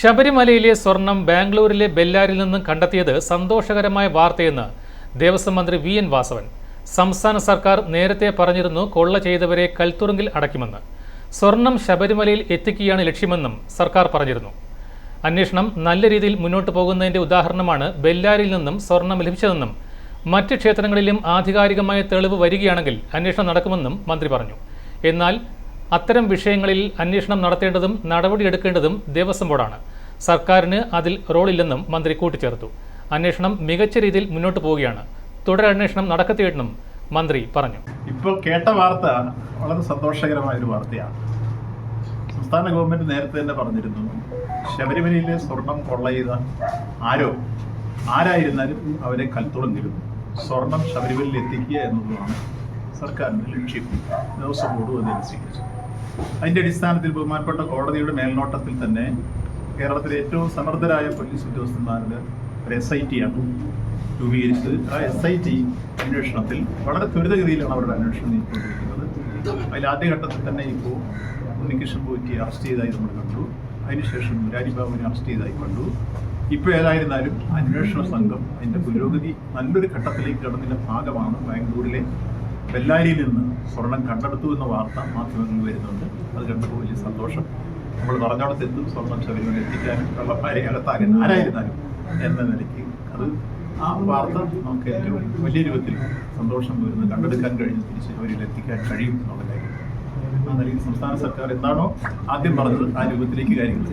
ശബരിമലയിലെ സ്വർണം ബാംഗ്ലൂരിലെ ബെല്ലാരിൽ നിന്നും കണ്ടെത്തിയത് സന്തോഷകരമായ വാർത്തയെന്ന് ദേവസ്വം മന്ത്രി വി എൻ വാസവൻ. സംസ്ഥാന സർക്കാർ നേരത്തെ പറഞ്ഞിരുന്നു കൊള്ള ചെയ്തവരെ കൽത്തുറുങ്കിൽ അടയ്ക്കുമെന്ന്. സ്വർണം ശബരിമലയിൽ എത്തിക്കുകയാണ് ലക്ഷ്യമെന്നും സർക്കാർ പറഞ്ഞിരുന്നു. അന്വേഷണം നല്ല രീതിയിൽ മുന്നോട്ട് പോകുന്നതിന്റെ ഉദാഹരണമാണ് ബെല്ലാരിൽ നിന്നും സ്വർണം ലഭിച്ചതെന്നും മറ്റ് ക്ഷേത്രങ്ങളിലും ആധികാരികമായ തെളിവ് വരികയാണെങ്കിൽ അന്വേഷണം നടക്കുമെന്നും മന്ത്രി പറഞ്ഞു. എന്നാൽ അത്തരം വിഷയങ്ങളിൽ അന്വേഷണം നടത്തേണ്ടതും നടപടിയെടുക്കേണ്ടതും ദേവസ്വം ബോർഡാണ്. സർക്കാരിന് അതിൽ റോളില്ലെന്നും മന്ത്രി കൂട്ടിച്ചേർത്തു. അന്വേഷണം മികച്ച രീതിയിൽ മുന്നോട്ട് പോവുകയാണ്. തുടരന്വേഷണം നടക്കത്തേണ്ടെന്നും മന്ത്രി പറഞ്ഞു. ഇപ്പോൾ കേട്ട വാർത്ത വളരെ സന്തോഷകരമായ ഒരു വാർത്തയാണ്. സംസ്ഥാന ഗവൺമെന്റ് നേരത്തെ തന്നെ പറഞ്ഞിരുന്നു ശബരിമലയിലെ സ്വർണം കൊള്ള ചെയ്ത ആരോ ആരായിരുന്നാലും അവരെ കൽത്തുളഞ്ഞിരുന്നു സ്വർണം ശബരിമലയിൽ എത്തിക്കുക എന്നുള്ളതാണ് സർക്കാരിന്റെ ലക്ഷ്യം. ദേവസ്വം ബോർഡ് അതിന്റെ അടിസ്ഥാനത്തിൽ ബഹുമാനപ്പെട്ട കോടതിയുടെ മേൽനോട്ടത്തിൽ തന്നെ കേരളത്തിലെ ഏറ്റവും സമർത്ഥരായ പോലീസ് ഉദ്യോഗസ്ഥന്മാരുടെ ഒരു എസ് ഐ ടി ആണ് രൂപീകരിച്ചത്. ആ എസ് ഐ ടി അന്വേഷണത്തിൽ വളരെ ത്വരിതഗതിയിലാണ് അവരുടെ അന്വേഷണം നീക്കിക്കൊണ്ടിരിക്കുന്നത് അതിൽ ആദ്യഘട്ടത്തിൽ തന്നെ ഇപ്പോൾ ഉണ്ണികൃഷ്ണൻ പോറ്റി അറസ്റ്റ് ചെയ്തതായി നമ്മൾ കണ്ടു. അതിനുശേഷം മുരാരി ബാബുവിനെ അറസ്റ്റ് ചെയ്തതായി കണ്ടു. ഇപ്പോൾ ഏതായിരുന്നാലും അന്വേഷണ സംഘം അതിന്റെ പുരോഗതി നല്ലൊരു ഘട്ടത്തിലേക്ക് കടന്നതിന്റെ ഭാഗമാണ്. ബാംഗ്ലൂരിലെ ബെല്ലാരിയിൽ നിന്ന് സ്വർണം കണ്ടെടുത്തു എന്ന വാർത്ത മാധ്യമങ്ങളിൽ വരുന്നുണ്ട്. അത് കണ്ടപ്പോൾ വലിയ സന്തോഷം. നമ്മൾ പറഞ്ഞോടത്ത് എന്തും സ്വർണം ശബരിമല എത്തിക്കാനും കള്ളപ്പാരെ അകത്താകാൻ ആരായിരുന്നാലും എന്ന നിലയ്ക്ക് അത് ആ വാർത്ത നമുക്ക് ഏറ്റവും വലിയ രൂപത്തിൽ സന്തോഷം വരുന്നു കണ്ടെടുക്കാൻ കഴിഞ്ഞു തിരിച്ച് അവരിൽ എത്തിക്കാൻ കഴിയും എന്നുള്ള കാര്യം. ആ സംസ്ഥാന സർക്കാർ എന്താണോ ആദ്യം പറഞ്ഞത് ആ രൂപത്തിലേക്ക് കാര്യങ്ങൾ